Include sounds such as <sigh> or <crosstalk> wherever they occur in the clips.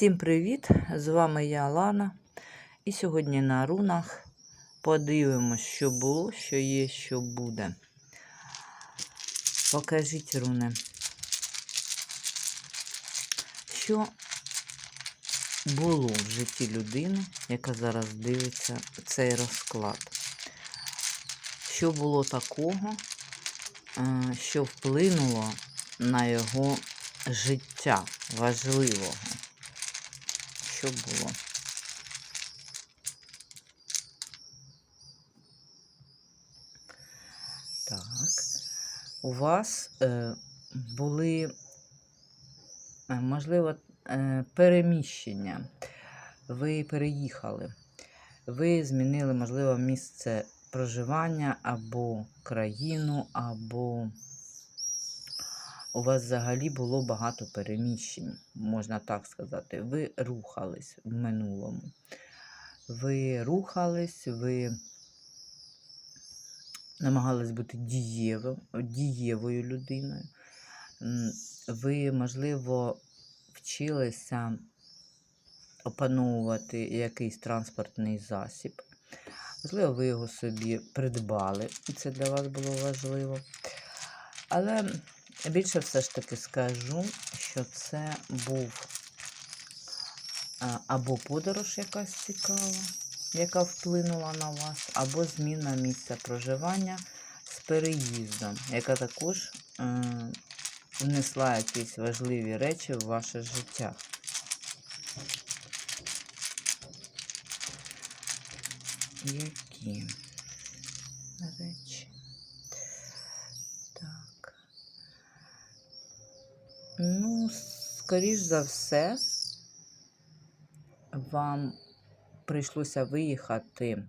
Всім привіт! З вами я Лана. І сьогодні на рунах подивимось, що було, що є, що буде. Покажіть руни. Що було в житті людини, яка зараз дивиться цей розклад? Що було такого, е, що вплинуло на його життя важливого? Що було. Так, у вас е, були, е, можливо, е, переміщення. Ви переїхали, ви змінили, можливо, місце проживання або країну, або у вас взагалі було багато переміщень, можна так сказати. Ви рухались в минулому. Ви рухались, ви намагались бути дієвим, дієвою людиною. Ви, можливо, вчилися опановувати якийсь транспортний засіб. Можливо, ви його собі придбали, і це для вас було важливо. Але Більше все ж таки скажу, що це був або подорож якась цікава, яка вплинула на вас, або зміна місця проживання з переїздом, яка також е, внесла якісь важливі речі в ваше життя. Які речі? Так. Ну, скоріш за все, вам прийшлося виїхати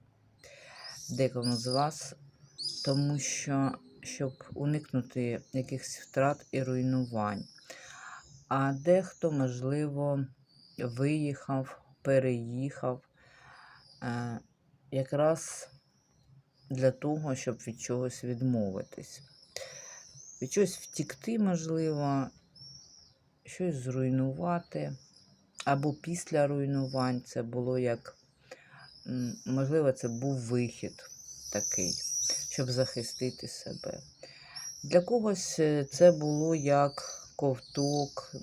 декому з вас, тому що, щоб уникнути якихось втрат і руйнувань. А дехто, можливо, виїхав, переїхав е, якраз для того, щоб від чогось відмовитись. Від чогось втікти, можливо, щось зруйнувати. Або після руйнувань це було як, можливо, це був вихід такий, щоб захистити себе. Для когось е, це було як ковток,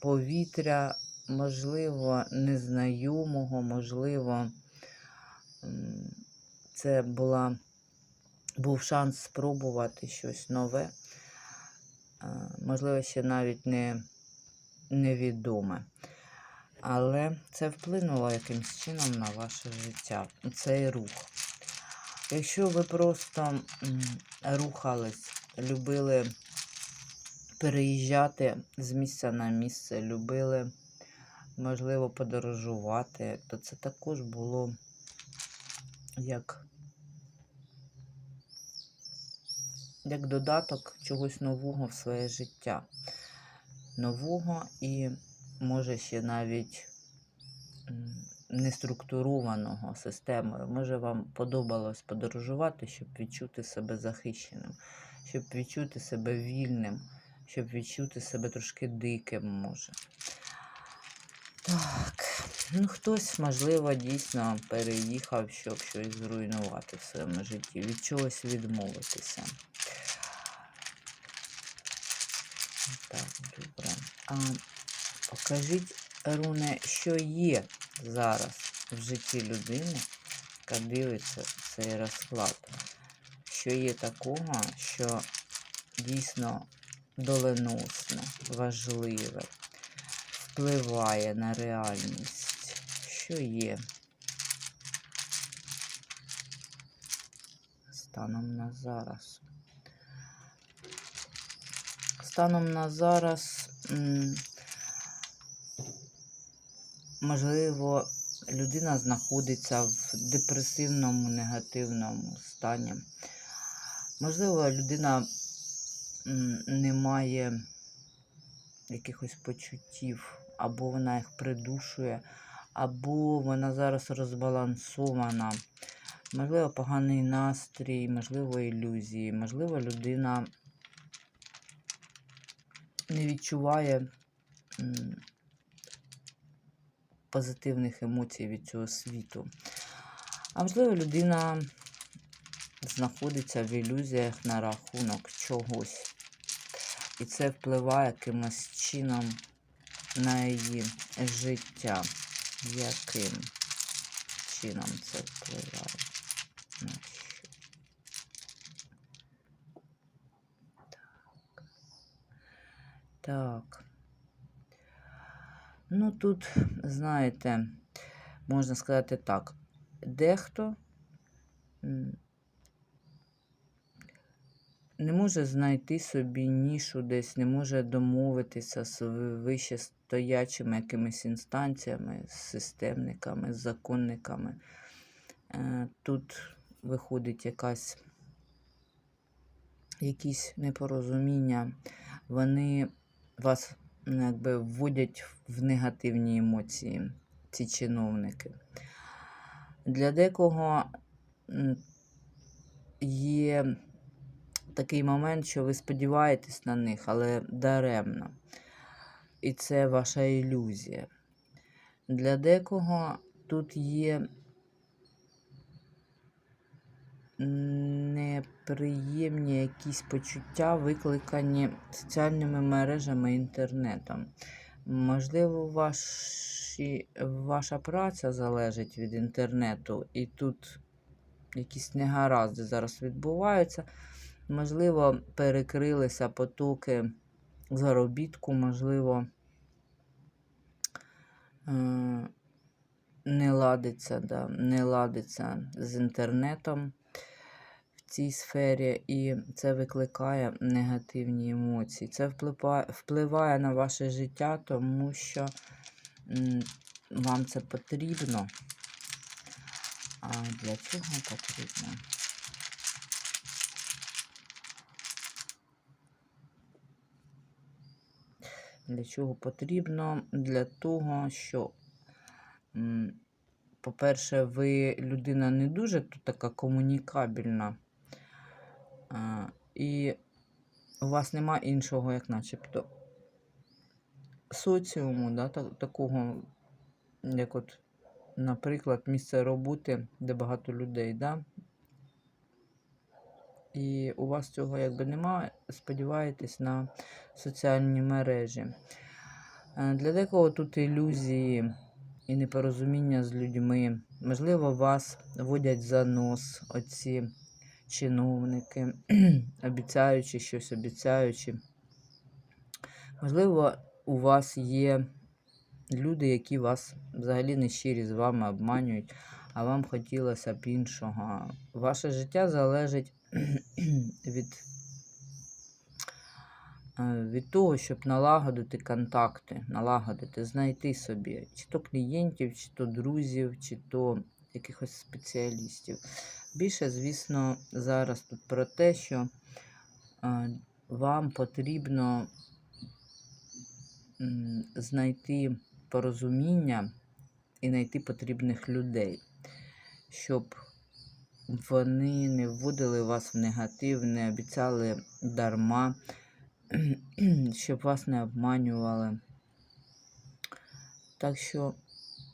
повітря, можливо, незнайомого, можливо, це була, був шанс спробувати щось нове можливо, ще навіть не невідоме. Але це вплинуло якимсь чином на ваше життя, цей рух. Якщо ви просто рухались, любили переїжджати з місця на місце, любили, можливо, подорожувати, то це також було як як додаток чогось нового в своє життя. Нового і, може, ще навіть неструктурованого системою. Може, вам подобалось подорожувати, щоб відчути себе захищеним, щоб відчути себе вільним, щоб відчути себе трошки диким, може. Так, ну хтось, можливо, дійсно переїхав, щоб щось зруйнувати в своєму житті, від чогось відмовитися. Так, добре. А покажіть, Руне, що є зараз в житті людини, яка дивиться цей розклад. Що є такого, що дійсно доленосне, важливе, впливає на реальність. Що є станом на зараз? Станом на зараз, можливо, людина знаходиться в депресивному, негативному стані. Можливо, людина не має якихось почуттів, або вона їх придушує, або вона зараз розбалансована. Можливо, поганий настрій, можливо, ілюзії, можливо, людина не відчуває позитивних емоцій від цього світу. А можливо, людина знаходиться в ілюзіях на рахунок чогось. І це впливає якимось чином на її життя. Яким чином це впливає? На що? Так. Так. Ну тут, знаєте, можна сказати так, дехто не може знайти собі нішу десь, не може домовитися з ви- вищестоячими якимись інстанціями, з системниками, з законниками. Е, Тут виходить якась якісь непорозуміння, вони вас ну, якби вводять в негативні емоції, ці чиновники. Для декого є такий момент, що ви сподіваєтесь на них, але даремно. І це ваша ілюзія. Для декого тут є неприємні якісь почуття, викликані соціальними мережами інтернетом. Можливо, ваші, ваша праця залежить від інтернету, і тут якісь негаразди зараз відбуваються. Можливо, перекрилися потоки заробітку, можливо, е, не ладиться, да, не ладиться з інтернетом цій сфері, і це викликає негативні емоції. Це впливає, на ваше життя, тому що вам це потрібно. А для чого потрібно? Для чого потрібно? Для того, що, по-перше, ви людина не дуже така комунікабельна, і у вас нема іншого, як начебто, соціуму, да, та- такого, як от, наприклад, місце роботи, де багато людей, да? і у вас цього якби немає, сподіваєтесь на соціальні мережі. Е, Для декого тут ілюзії і непорозуміння з людьми. Можливо, вас водять за нос оці чиновники, <clears throat> обіцяючи щось, обіцяючи. Можливо, у вас є люди, які вас взагалі не щирі з вами обманюють, а вам хотілося б іншого. Ваше життя залежить <clears throat> від, е, від того, щоб налагодити контакти, налагодити, знайти собі чи то клієнтів, чи то друзів, чи то якихось спеціалістів. Більше, звісно, зараз тут про те, що е, вам потрібно знайти порозуміння і знайти потрібних людей, щоб вони не вводили вас в негатив, не обіцяли дарма, <clears throat> щоб вас не обманювали. Так що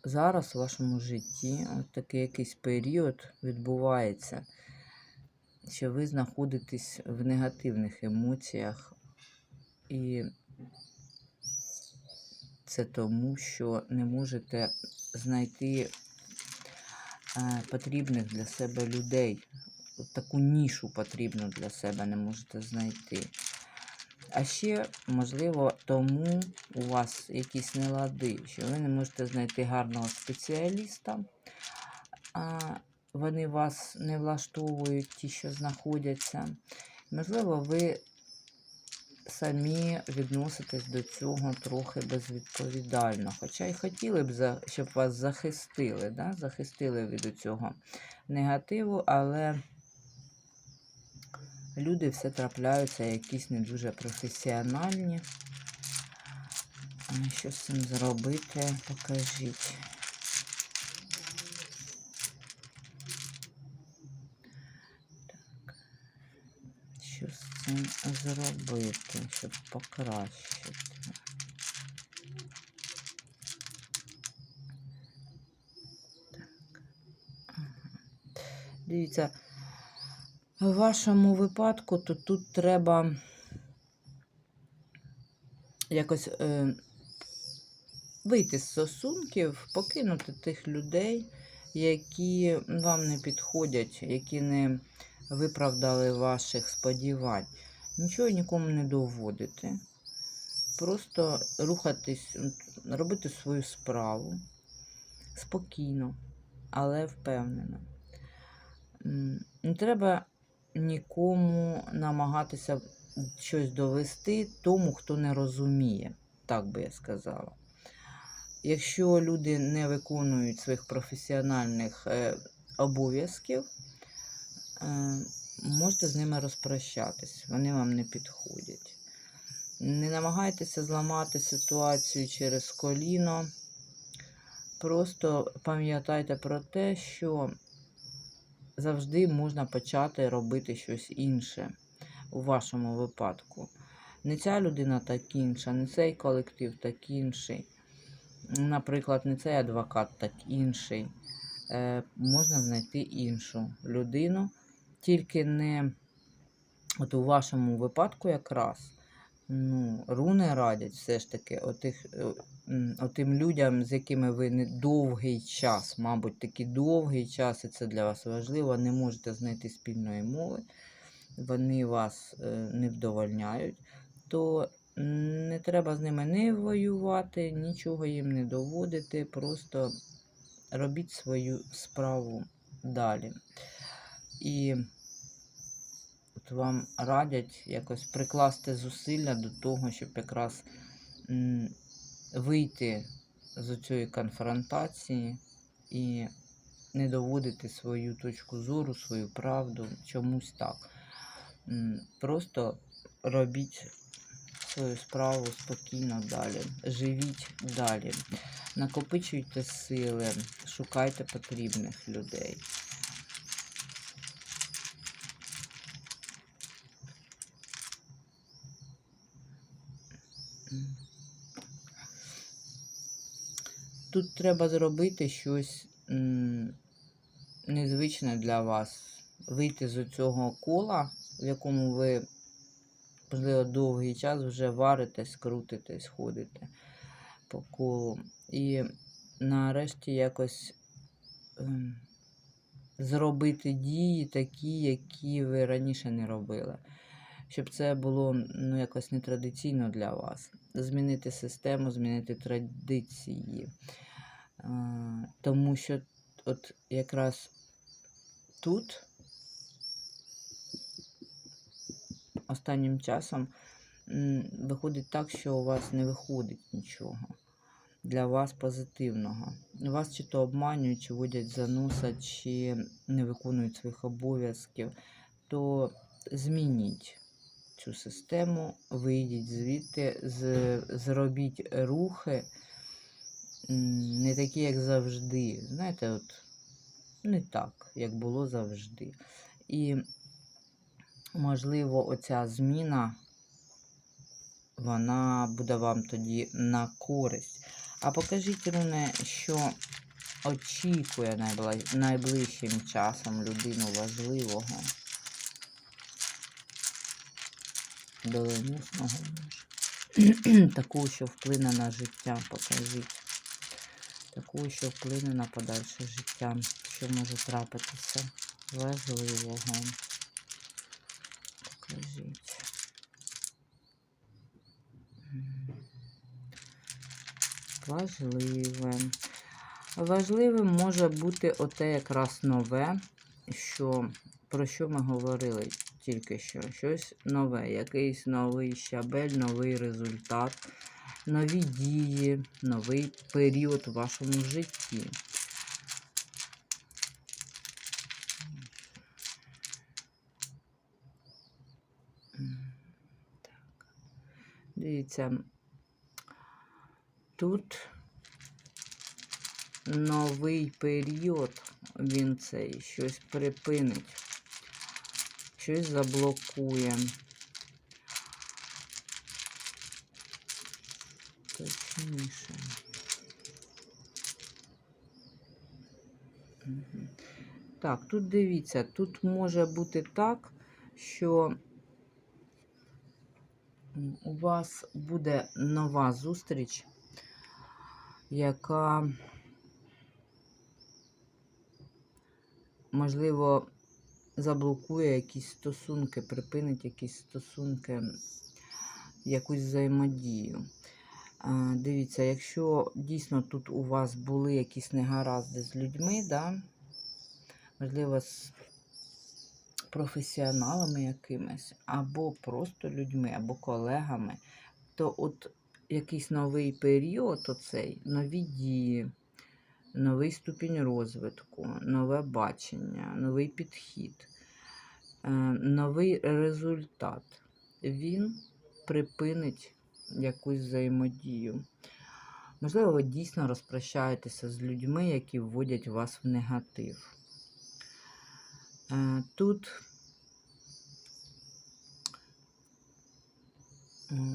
зараз в вашому житті от такий якийсь період відбувається, що ви знаходитесь в негативних емоціях, і це тому, що не можете знайти е, потрібних для себе людей. Таку нішу потрібну для себе не можете знайти. А ще, можливо, тому у вас якісь нелади, що ви не можете знайти гарного спеціаліста, а вони вас не влаштовують, ті, що знаходяться. Можливо, ви самі відноситесь до цього трохи безвідповідально. Хоча й хотіли б, щоб вас захистили, да? захистили від цього негативу, але люди все трапляються, якісь не дуже професіональні. Що з цим зробити, покажіть. Так. Що з цим зробити, щоб покращити? Так. Дивіться в вашому випадку, то тут треба якось е, вийти з стосунків, покинути тих людей, які вам не підходять, які не виправдали ваших сподівань. Нічого нікому не доводити. Просто рухатись, робити свою справу спокійно, але впевнено. Не треба нікому намагатися щось довести тому, хто не розуміє, так би я сказала. Якщо люди не виконують своїх професіональних е, обов'язків, е, можете з ними розпрощатись, вони вам не підходять. Не намагайтеся зламати ситуацію через коліно. Просто пам'ятайте про те, що завжди можна почати робити щось інше у вашому випадку. Не ця людина так інша, не цей колектив так інший. Наприклад, не цей адвокат так інший. Е, можна знайти іншу людину, тільки не от у вашому випадку якраз ну, руни радять все ж таки отих, отим людям, з якими ви не довгий час, мабуть, такий довгий час, і це для вас важливо, не можете знайти спільної мови, вони вас е, не вдовольняють, то не треба з ними не воювати, нічого їм не доводити, просто робіть свою справу далі. І от вам радять якось прикласти зусилля до того, щоб якраз вийти з цієї конфронтації і не доводити свою точку зору, свою правду чомусь так. Просто робіть свою справу спокійно далі. Живіть далі. Накопичуйте сили, шукайте потрібних людей. М. Тут треба зробити щось незвичне для вас. Вийти з цього кола, в якому ви, можливо, довгий час вже варитесь, крутитесь, ходите по колу. І нарешті якось ем, зробити дії такі, які ви раніше не робили. Щоб це було ну, якось нетрадиційно для вас. Змінити систему, змінити традиції. Тому що от якраз тут останнім часом виходить так, що у вас не виходить нічого для вас позитивного. Вас чи то обманюють, чи водять за носа, чи не виконують своїх обов'язків, то змініть цю систему, вийдіть звідти, зробіть рухи не такі, як завжди. Знаєте, от не так, як було завжди. І, можливо, оця зміна, вона буде вам тоді на користь. А покажіть, Руне, що очікує найближчим часом людину важливого. Доленосного може. Такого, що вплине на життя, покажіть. Такого, що вплине на подальше життя, що може трапитися важливого. Покажіть. Важливе. Важливим може бути оте якраз нове, що, про що ми говорили тільки що. Щось нове, якийсь новий щабель, новий результат, нові дії, новий період в вашому житті. Так. Дивіться, тут новий період, він цей щось припинить, щось заблокує. Точніше. Так, тут дивіться, тут може бути так, що у вас буде нова зустріч, яка, можливо, заблокує якісь стосунки, припинить якісь стосунки, якусь взаємодію. Дивіться, якщо дійсно тут у вас були якісь негаразди з людьми, да, можливо, з професіоналами якимись, або просто людьми, або колегами, то от якийсь новий період, оцей, нові дії, новий ступінь розвитку, нове бачення, новий підхід, е, новий результат, він припинить якусь взаємодію. Можливо, ви дійсно розпрощаєтеся з людьми, які вводять вас в негатив. Е, Тут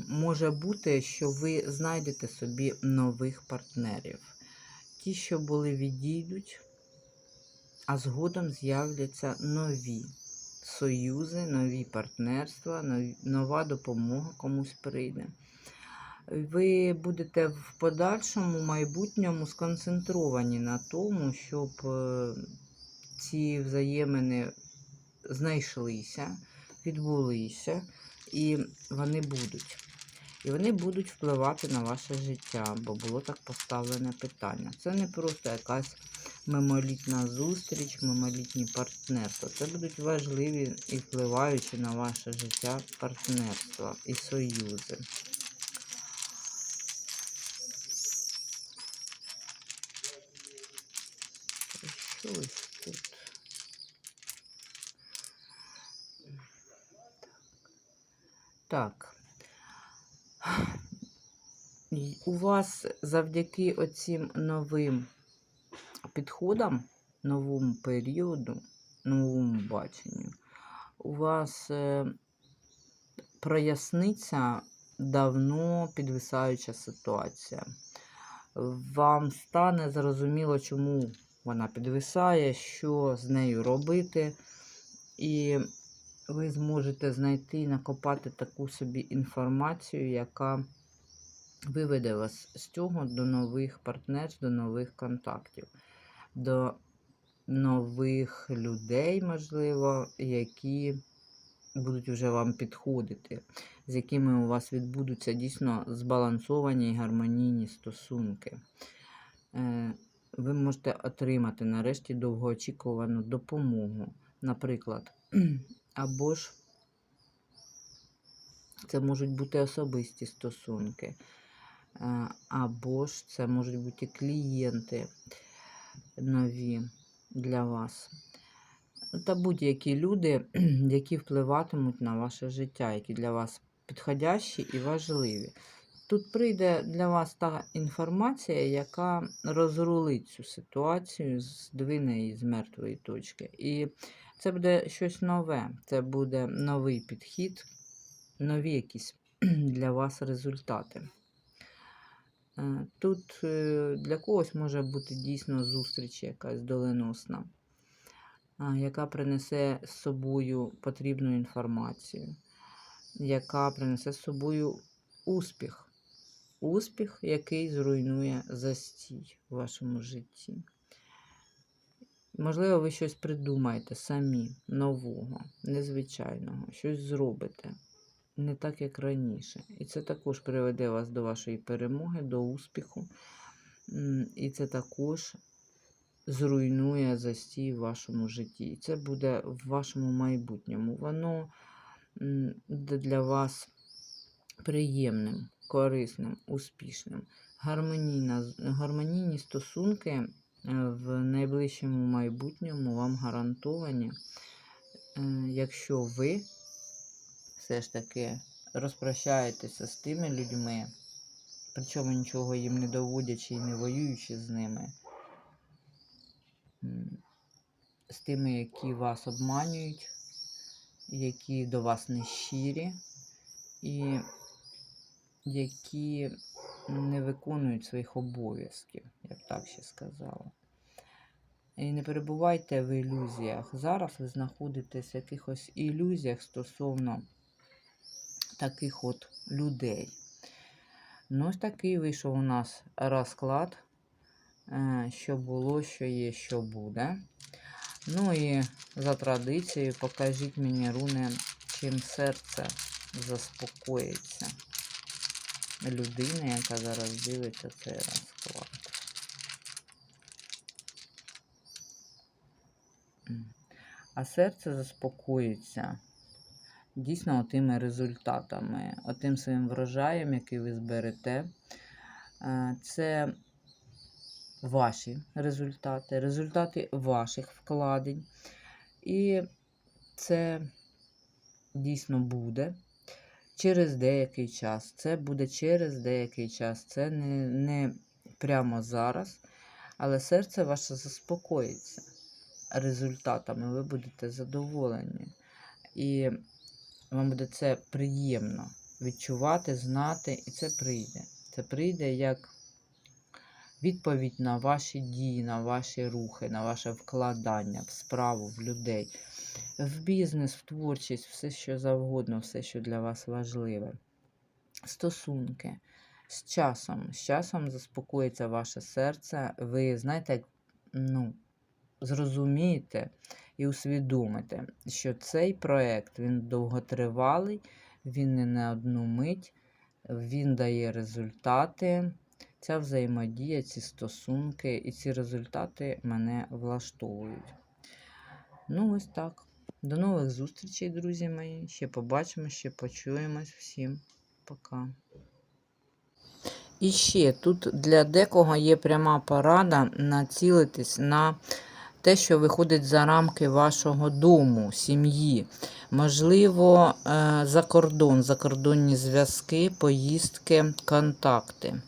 може бути, що ви знайдете собі нових партнерів. Ті, що були, відійдуть, а згодом з'являться нові союзи, нові партнерства, нова допомога комусь прийде. Ви будете в подальшому майбутньому сконцентровані на тому, щоб е, ці взаємини знайшлися, відбулися, і вони будуть. І вони будуть впливати на ваше життя, бо було так поставлене питання. Це не просто якась мимолітна зустріч, мимолітні партнерства. Це будуть важливі і впливаючі на ваше життя партнерства і союзи. Щось тут. Так. У вас завдяки оцим новим підходам, новому періоду, новому баченню, у вас е, проясниться давно підвисаюча ситуація. Вам стане зрозуміло, чому вона підвисає, що з нею робити, і ви зможете знайти і накопати таку собі інформацію, яка виведе вас з цього до нових партнерств, до нових контактів, до нових людей, можливо, які будуть вже вам підходити, з якими у вас відбудуться дійсно збалансовані і гармонійні стосунки. Е, Ви можете отримати нарешті довгоочікувану допомогу, наприклад, <clears throat> або ж це можуть бути особисті стосунки, або ж це можуть бути клієнти нові для вас. Та будь-які люди, <clears throat> які впливатимуть на ваше життя, які для вас підходящі і важливі. Тут прийде для вас та інформація, яка розрулить цю ситуацію, здвине її з мертвої точки. І це буде щось нове, це буде новий підхід, нові якісь <clears throat> для вас результати. Е, Тут е, для когось може бути дійсно зустріч якась доленосна, яка принесе з собою потрібну інформацію, яка принесе з собою успіх. Успіх, який зруйнує застій в вашому житті. Можливо, ви щось придумаєте самі нового, незвичайного, щось зробите не так, як раніше. І це також приведе вас до вашої перемоги, до успіху. І це також зруйнує застій в вашому житті. І це буде в вашому майбутньому. Воно для вас приємним, корисним, успішним. Гармонійні стосунки е, в найближчому майбутньому вам гарантовані, е, якщо ви все ж таки розпрощаєтеся з тими людьми, причому нічого їм не доводячи і не воюючи з ними, з тими, які вас обманюють, які до вас не щирі і які не виконують своїх обов'язків, я б так ще сказала. І не перебувайте в ілюзіях. Зараз ви знаходитесь в якихось ілюзіях стосовно таких от людей. Ну, ось такий вийшов у нас розклад, е, що було, що є, що буде. Ну і за традицією покажіть мені, руни, чим серце заспокоїться людини, яка зараз дивиться цей розклад. А серце заспокоїться дійсно тими результатами, отим своїм врожаєм, який ви зберете. Е, Це ваші результати, результати ваших вкладень. І це дійсно буде через деякий час. Це буде через деякий час. Це не, не прямо зараз, але серце ваше заспокоїться результатами. Ви будете задоволені. І вам буде це приємно відчувати, знати, і це прийде. Це прийде як відповідь на ваші дії, на ваші рухи, на ваше вкладання в справу, в людей, в бізнес, в творчість, все, що завгодно, все, що для вас важливе. Стосунки. З часом, з часом заспокоїться ваше серце. Ви знаєте, ну, зрозумієте і усвідомите, що цей проект він довготривалий, він не на одну мить, він дає результати. Ця взаємодія, ці стосунки і ці результати мене влаштовують. Ну, ось так. До нових зустрічей, друзі мої. Ще побачимо, ще почуємось. Всім пока. І ще тут для декого є пряма порада націлитись на те, що виходить за рамки вашого дому, сім'ї. Можливо, е, за кордон, закордонні зв'язки, поїздки, контакти.